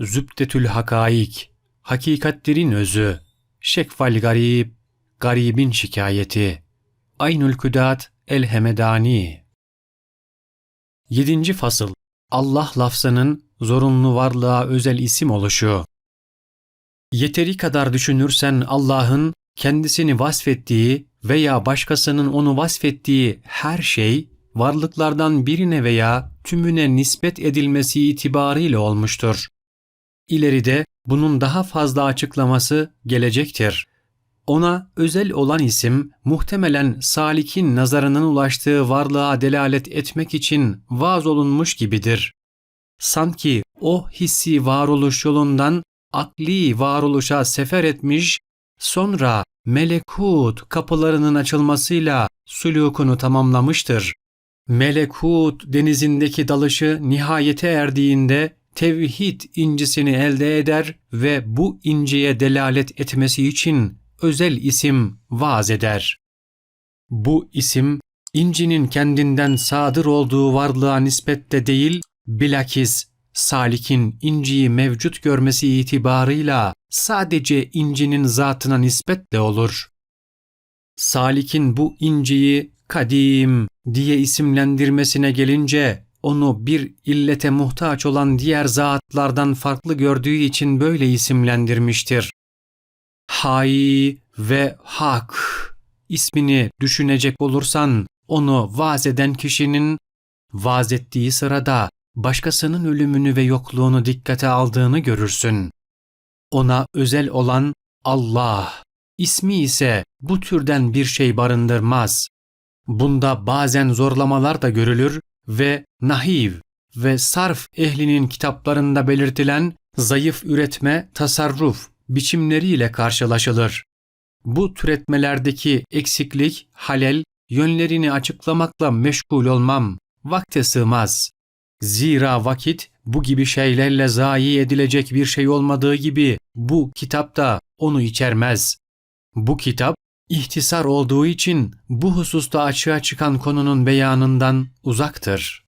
Zübdetül hakaik, hakikatlerin özü, şekval garib, garibin şikayeti, Aynül Küdat el-Hemedani. 7. Fasıl Allah lafzının zorunlu varlığa özel isim oluşu. Yeteri kadar düşünürsen Allah'ın kendisini vasfettiği veya başkasının onu vasfettiği her şey varlıklardan birine veya tümüne nispet edilmesi itibarıyla olmuştur. İleride bunun daha fazla açıklaması gelecektir. Ona özel olan isim muhtemelen salikin nazarının ulaştığı varlığa delalet etmek için vaz olunmuş gibidir. Sanki o hissi varoluş yolundan akli varoluşa sefer etmiş, sonra melekut kapılarının açılmasıyla sülûkunu tamamlamıştır. Melekut denizindeki dalışı nihayete erdiğinde tevhid incisini elde eder ve bu inciye delalet etmesi için özel isim vaz eder. Bu isim incinin kendinden sadır olduğu varlığa nispette değil, bilakis salikin inciyi mevcut görmesi itibarıyla sadece incinin zatına nispetle olur. Salikin bu inciyi kadim diye isimlendirmesine gelince onu bir illete muhtaç olan diğer zatlardan farklı gördüğü için böyle isimlendirmiştir. Hay ve Hak ismini düşünecek olursan onu vaz eden kişinin vaz ettiği sırada başkasının ölümünü ve yokluğunu dikkate aldığını görürsün. Ona özel olan Allah, ismi ise bu türden bir şey barındırmaz. Bunda bazen zorlamalar da görülür ve nahiv ve sarf ehlinin kitaplarında belirtilen zayıf üretme, tasarruf biçimleriyle karşılaşılır. Bu türetmelerdeki eksiklik, halel, yönlerini açıklamakla meşgul olmam, vakte sığmaz. Zira vakit bu gibi şeylerle zayi edilecek bir şey olmadığı gibi bu kitap da onu içermez. Bu kitap ihtisar olduğu için bu hususta açığa çıkan konunun beyanından uzaktır.